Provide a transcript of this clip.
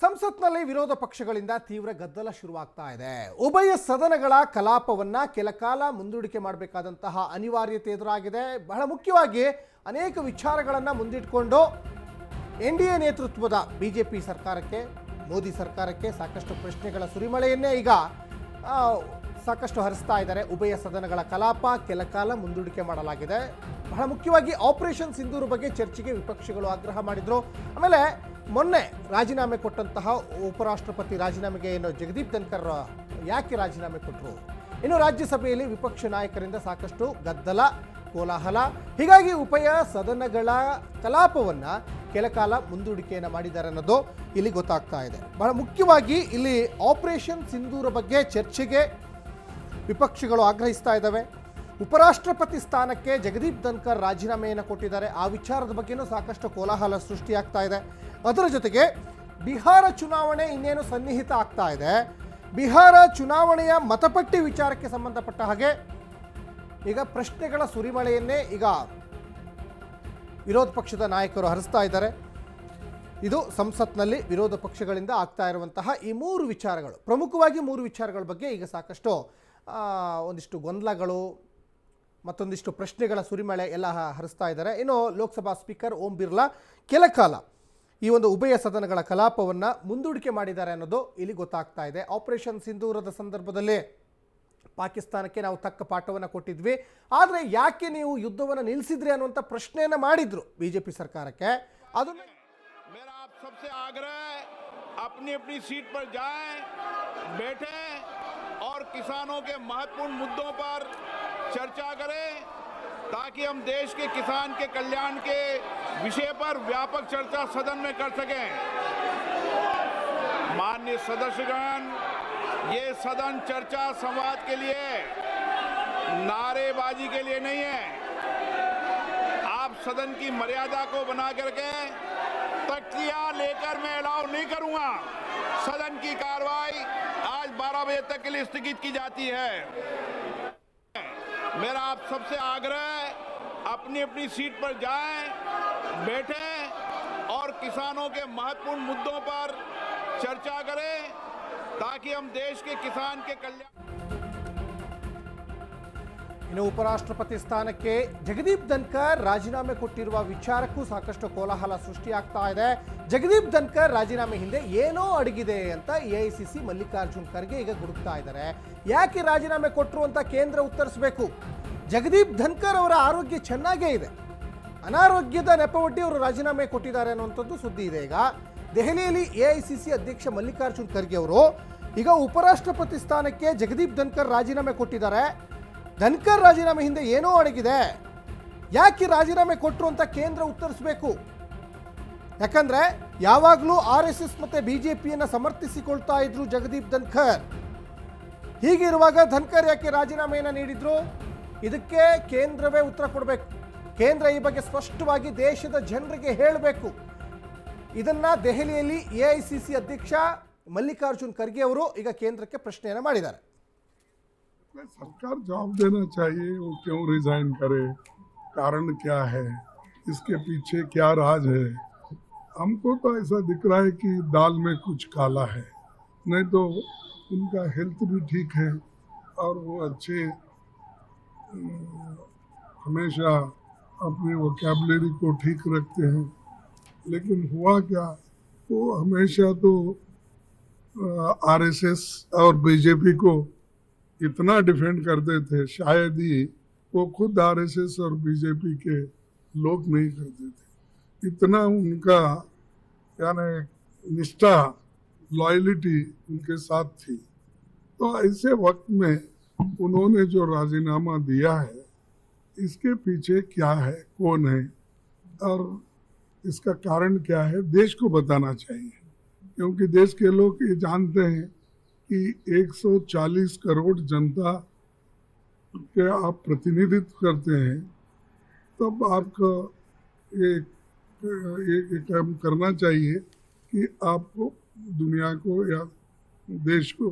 ಸಂಸತ್ನಲ್ಲಿ ವಿರೋಧ ಪಕ್ಷಗಳಿಂದ ತೀವ್ರ ಗದ್ದಲ ಶುರುವಾಗ್ತಾ ಇದೆ. ಉಭಯ ಸದನಗಳ ಕಲಾಪವನ್ನ ಕೆಲ ಕಾಲ ಮುಂದೂಡಿಕೆ ಮಾಡಬೇಕಾದಂತಹ ಅನಿವಾರ್ಯತೆ ಎದುರಾಗಿದೆ. ಬಹಳ ಮುಖ್ಯವಾಗಿ ಅನೇಕ ವಿಚಾರಗಳನ್ನು ಮುಂದಿಟ್ಕೊಂಡು ಎನ್ ಡಿ ಎ ನೇತೃತ್ವದ ಬಿಜೆಪಿ ಸರ್ಕಾರಕ್ಕೆ, ಮೋದಿ ಸರ್ಕಾರಕ್ಕೆ ಸಾಕಷ್ಟು ಪ್ರಶ್ನೆಗಳ ಸುರಿಮಳೆಯನ್ನೇ ಈಗ ಸಾಕಷ್ಟು ಹರಿಸ್ತಾ ಇದ್ದಾರೆ. ಉಭಯ ಸದನಗಳ ಕಲಾಪ ಕೆಲ ಕಾಲ ಮುಂದೂಡಿಕೆ ಮಾಡಲಾಗಿದೆ. ಬಹಳ ಮುಖ್ಯವಾಗಿ ಆಪರೇಷನ್ ಸಿಂಧೂರು ಬಗ್ಗೆ ಚರ್ಚೆಗೆ ವಿಪಕ್ಷಗಳು ಆಗ್ರಹ ಮಾಡಿದರು. ಆಮೇಲೆ ಮೊನ್ನೆ ರಾಜೀನಾಮೆ ಕೊಟ್ಟಂತಹ ಉಪರಾಷ್ಟ್ರಪತಿ ರಾಜೀನಾಮೆಗೆ ಏನು ಜಗದೀಪ್ ಧನ್ಕರ್ ಯಾಕೆ ರಾಜೀನಾಮೆ ಕೊಟ್ಟರು ಇನ್ನು ರಾಜ್ಯಸಭೆಯಲ್ಲಿ ವಿಪಕ್ಷ ನಾಯಕರಿಂದ ಸಾಕಷ್ಟು ಗದ್ದಲ, ಕೋಲಾಹಲ. ಹೀಗಾಗಿ ಉಭಯ ಸದನಗಳ ಕಲಾಪವನ್ನು ಕೆಲಕಾಲ ಮುಂದೂಡಿಕೆಯನ್ನು ಮಾಡಿದ್ದಾರೆ ಅನ್ನೋದು ಇಲ್ಲಿ ಗೊತ್ತಾಗ್ತಾ ಇದೆ. ಬಹಳ ಮುಖ್ಯವಾಗಿ ಇಲ್ಲಿ ಆಪರೇಷನ್ ಸಿಂಧೂರ ಬಗ್ಗೆ ಚರ್ಚೆಗೆ ವಿಪಕ್ಷಗಳು ಆಗ್ರಹಿಸ್ತಾ ಇದ್ದಾವೆ. ಉಪರಾಷ್ಟ್ರಪತಿ ಸ್ಥಾನಕ್ಕೆ ಜಗದೀಪ್ ಧನ್ಕರ್ ರಾಜೀನಾಮೆಯನ್ನು ಕೊಟ್ಟಿದ್ದಾರೆ. ಆ ವಿಚಾರದ ಬಗ್ಗೆನೂ ಸಾಕಷ್ಟು ಕೋಲಾಹಲ ಸೃಷ್ಟಿಯಾಗ್ತಾ ಇದೆ. ಅದರ ಜೊತೆಗೆ ಬಿಹಾರ ಚುನಾವಣೆ ಇನ್ನೇನು ಸನ್ನಿಹಿತ ಆಗ್ತಾ ಇದೆ. ಬಿಹಾರ ಚುನಾವಣೆಯ ಮತಪಟ್ಟಿ ವಿಚಾರಕ್ಕೆ ಸಂಬಂಧಪಟ್ಟ ಹಾಗೆ ಈಗ ಪ್ರಶ್ನೆಗಳ ಸುರಿಮಳೆಯನ್ನೇ ಈಗ ವಿರೋಧ ಪಕ್ಷದ ನಾಯಕರು ಹರಿಸ್ತಾ ಇದ್ದಾರೆ. ಇದು ಸಂಸತ್ನಲ್ಲಿ ವಿರೋಧ ಪಕ್ಷಗಳಿಂದ ಆಗ್ತಾ ಇರುವಂತಹ ಈ ಮೂರು ವಿಚಾರಗಳು. ಪ್ರಮುಖವಾಗಿ ಮೂರು ವಿಚಾರಗಳ ಬಗ್ಗೆ ಈಗ ಸಾಕಷ್ಟು ಒಂದಿಷ್ಟು ಗೊಂದಲಗಳು ಮತ್ತೊಂದಿಷ್ಟು ಪ್ರಶ್ನೆಗಳ ಸುರಿಮಳೆ ಎಲ್ಲ ಹ- ಹರಿಸ್ತಾ ಇದ್ದಾರೆ ಇನ್ನು ಲೋಕಸಭಾ ಸ್ಪೀಕರ್ ಓಂ ಬಿರ್ಲಾ ಕೆಲ ಕಾಲ ಈ ಒಂದು ಉಭಯ ಸದನಗಳ ಕಲಾಪವನ್ನು ಮುಂದೂಡಿಕೆ ಮಾಡಿದ್ದಾರೆ ಅನ್ನೋದು ಇಲ್ಲಿ ಗೊತ್ತಾಗ್ತಾ ಇದೆ ಆಪರೇಷನ್ ಸಿಂಧೂರದ ಸಂದರ್ಭದಲ್ಲಿ ಪಾಕಿಸ್ತಾನಕ್ಕೆ ನಾವು ತಕ್ಕ ಪಾಠವನ್ನು ಕೊಟ್ಟಿದ್ವಿ ಆದರೆ ಯಾಕೆ ನೀವು ಯುದ್ಧವನ್ನು ನಿಲ್ಲಿಸಿದ್ರಿ ಅನ್ನುವಂಥ ಪ್ರಶ್ನೆಯನ್ನು ಮಾಡಿದ್ರು ಬಿ ಜೆ ಪಿ ಸರ್ಕಾರಕ್ಕೆ ಅದನ್ನು मेरा आप सबसे आग्रह है अपनी अपनी सीट पर जाएं बैठें और किसानों के महत्वपूर्ण मुद्दों पर चर्चा करें ताकि हम देश के किसान के कल्याण के विषय पर व्यापक चर्चा सदन में कर सकें। माननीय सदस्यगण, ये सदन चर्चा संवाद के लिए, नारेबाजी के लिए नहीं है। आप सदन की मर्यादा को बना करके तकिया लेकर मैं अलाउ नहीं करूँगा। सदन की कार्रवाई आज 12 बजे तक के लिए स्थगित की जाती है। मेरा आप सबसे आग्रह है, अपनी अपनी सीट पर जाएँ, बैठें और किसानों के महत्वपूर्ण मुद्दों पर चर्चा करें ताकि हम देश के किसान के कल्याण ಇನ್ನು ಉಪರಾಷ್ಟ್ರಪತಿ ಸ್ಥಾನಕ್ಕೆ ಜಗದೀಪ್ ಧನ್ಕರ್ ರಾಜೀನಾಮೆ ಕೊಟ್ಟಿರುವ ವಿಚಾರಕ್ಕೂ ಸಾಕಷ್ಟು ಕೋಲಾಹಲ ಸೃಷ್ಟಿಯಾಗ್ತಾ ಇದೆ. ಜಗದೀಪ್ ಧನ್ಕರ್ ರಾಜೀನಾಮೆ ಹಿಂದೆ ಏನೋ ಅಡಗಿದೆ ಅಂತ ಎಐಸಿಸಿ ಮಲ್ಲಿಕಾರ್ಜುನ್ ಖರ್ಗೆ ಈಗ ಗುಡುಕ್ತಾ ಇದ್ದಾರೆ. ಯಾಕೆ ರಾಜೀನಾಮೆ ಕೊಟ್ಟರು ಅಂತ ಕೇಂದ್ರ ಉತ್ತರಿಸಬೇಕು? ಜಗದೀಪ್ ಧನ್ಕರ್ ಅವರ ಆರೋಗ್ಯ ಚೆನ್ನಾಗೇ ಇದೆ. ಅನಾರೋಗ್ಯದ ನೆಪವೊಡ್ಡಿ ಅವರು ರಾಜೀನಾಮೆ ಕೊಟ್ಟಿದ್ದಾರೆ ಅನ್ನುವಂಥದ್ದು ಸುದ್ದಿ ಇದೆ ಈಗ. ದೆಹಲಿಯಲ್ಲಿ ಎಐಸಿಸಿ ಅಧ್ಯಕ್ಷ ಮಲ್ಲಿಕಾರ್ಜುನ್ ಖರ್ಗೆ ಅವರು ಈಗ ಉಪರಾಷ್ಟ್ರಪತಿ ಸ್ಥಾನಕ್ಕೆ ಜಗದೀಪ್ ಧನ್ಕರ್ ರಾಜೀನಾಮೆ ಕೊಟ್ಟಿದ್ದಾರೆ. ಧನ್ಕರ್ ರಾಜೀನಾಮೆ ಹಿಂದೆ ಏನೋ ಅಡಗಿದೆ. ಯಾಕೆ ರಾಜೀನಾಮೆ ಕೊಟ್ಟರು ಅಂತ ಕೇಂದ್ರ ಉತ್ತರಿಸಬೇಕು? ಯಾಕಂದ್ರೆ ಯಾವಾಗಲೂ ಆರ್ ಎಸ್ ಎಸ್ ಮತ್ತೆ ಬಿಜೆಪಿಯನ್ನು ಸಮರ್ಥಿಸಿಕೊಳ್ತಾ ಇದ್ರು ಜಗದೀಪ್ ಧನ್ಕರ್. ಹೀಗಿರುವಾಗ ಧನ್ಕರ್ ಯಾಕೆ ರಾಜೀನಾಮೆಯನ್ನು ನೀಡಿದ್ರು? ಇದಕ್ಕೆ ಕೇಂದ್ರವೇ ಉತ್ತರ ಕೊಡಬೇಕು. ಕೇಂದ್ರ ಈ ಬಗ್ಗೆ ಸ್ಪಷ್ಟವಾಗಿ ದೇಶದ ಜನರಿಗೆ ಹೇಳಬೇಕು. ಇದನ್ನ ದೆಹಲಿಯಲ್ಲಿ ಎ ಐ ಸಿ ಅಧ್ಯಕ್ಷ ಮಲ್ಲಿಕಾರ್ಜುನ್ ಖರ್ಗೆ ಅವರು ಈಗ ಕೇಂದ್ರಕ್ಕೆ ಪ್ರಶ್ನೆಯನ್ನು ಮಾಡಿದ್ದಾರೆ. सरकार जवाब देना चाहिए, वो क्यों रिजाइन करे? कारण क्या है? इसके पीछे क्या राज है? हमको तो ऐसा दिख रहा है कि दाल में कुछ काला है। नहीं तो उनका हेल्थ भी ठीक है और वो अच्छे हमेशा अपनी वोकेबलरी को ठीक रखते हैं। लेकिन हुआ क्या? वो हमेशा तो आरएसएस और बीजेपी को इतना डिफेंड करते थे, शायद ही वो खुद आरएसएस और बीजेपी के लोग नहीं करते थे। इतना उनका, यानी निष्ठा लॉयलिटी उनके साथ थी। तो ऐसे वक्त में उन्होंने जो राजीनामा दिया है, इसके पीछे क्या है, कौन है, और इसका कारण क्या है, देश को बताना चाहिए। क्योंकि देश के लोग ये जानते हैं कि 140 करोड़ जनता के आप प्रतिनिधित्व करते हैं, तब आपका एक ये काम करना चाहिए कि आपको दुनिया को या देश को